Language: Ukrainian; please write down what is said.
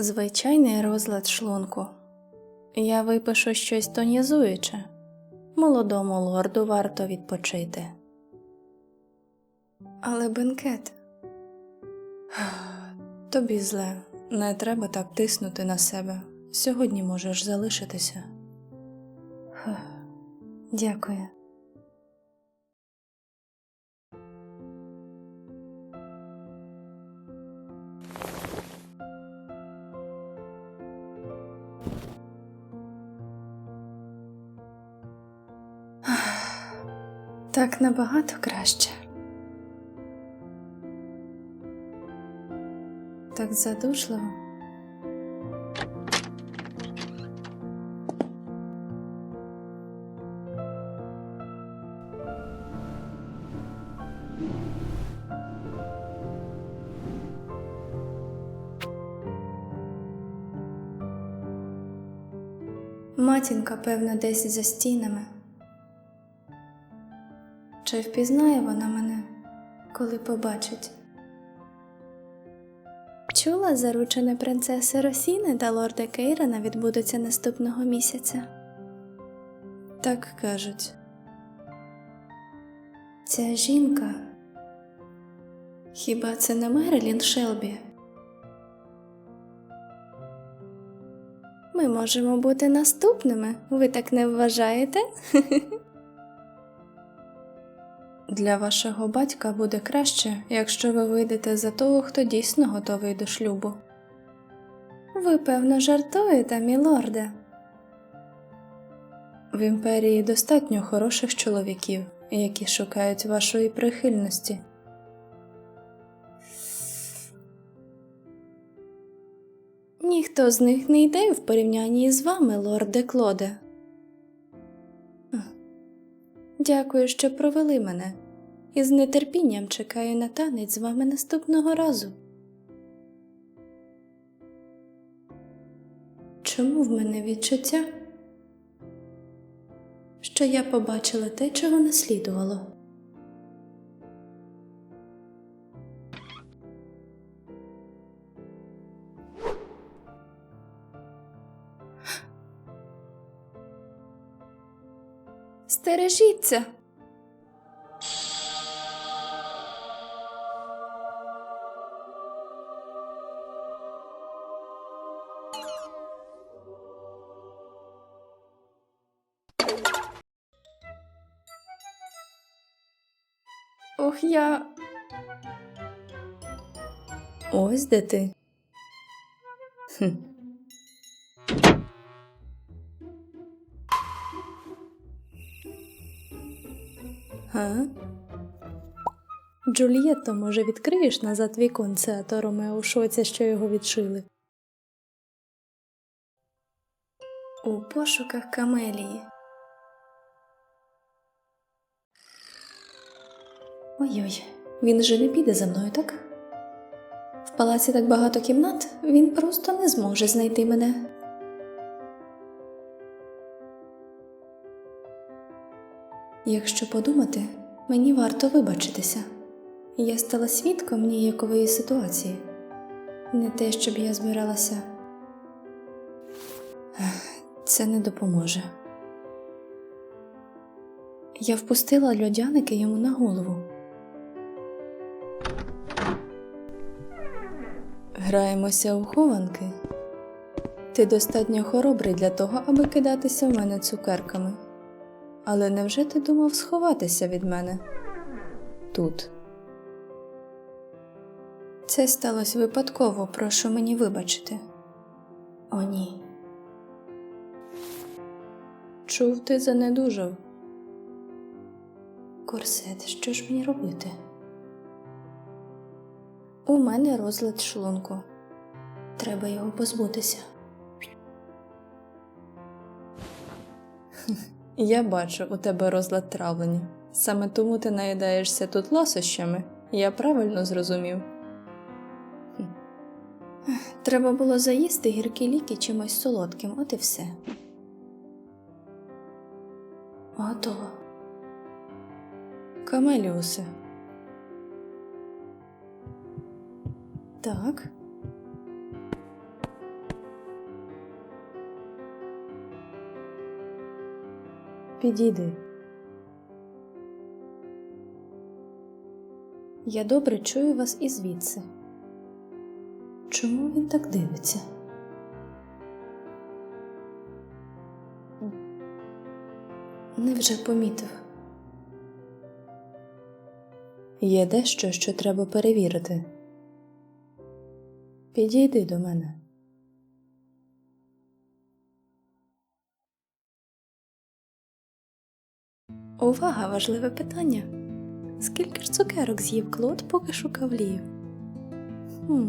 Звичайний розлад шлунку. Я випишу щось тонізуюче. Молодому лорду варто відпочити. Але бенкет. Тобі зле, не треба так тиснути на себе. Сьогодні можеш залишитися. Дякую. Так набагато краще. Так задушливо. Матінка, певно, десь за стінами. Чи впізнає вона мене, коли побачить? Чула, заручене принцеси Росіни та лорда Кейрана відбудеться наступного місяця. Так кажуть. Ця жінка. Хіба це не Мерлін Шелбі? Ми можемо бути наступними. Ви так не вважаєте? Для вашого батька буде краще, якщо ви вийдете за того, хто дійсно готовий до шлюбу. Ви, певно, жартуєте, мілорде. В імперії достатньо хороших чоловіків, які шукають вашої прихильності. Ніхто з них не йде в порівнянні з вами, лорде Клоде. Дякую, що провели мене, і з нетерпінням чекаю на танець з вами наступного разу. Чому в мене відчуття? Що я побачила те, чого не слідувало. Стережіться. Ох, я. Ось де ти. Хм. Га? Джульєтто, може, відкриєш назад віконце, а то Ромео у шоці, що його відшили. У пошуках камелії. Ой-ой, він же не піде за мною, так? В палаці так багато кімнат, він просто не зможе знайти мене. Якщо подумати, мені варто вибачитися. Я стала свідком ніякової ситуації. Не те, щоб я збиралася. Це не допоможе. Я впустила льодяники йому на голову. Граємося у хованки. Ти достатньо хоробрий для того, аби кидатися в мене цукерками. Але невже ти думав сховатися від мене? Тут. Це сталося випадково, прошу мені вибачити. О, ні. Чув, ти занедужав. Корсет, що ж мені робити? У мене розлад шлунку. Треба його позбутися. Я бачу, у тебе розлад травлення. Саме тому ти наїдаєшся тут ласощами. Я правильно зрозумів. Треба було заїсти гіркі ліки чимось солодким, от і все. Готово. Камеліусе. Так. Підійди. Я добре чую вас і звідси. Чому він так дивиться? Невже помітив? Є дещо, що треба перевірити. Підійди до мене. Увага, важливе питання. Скільки ж цукерок з'їв Клод, поки шукав Лію? Хм.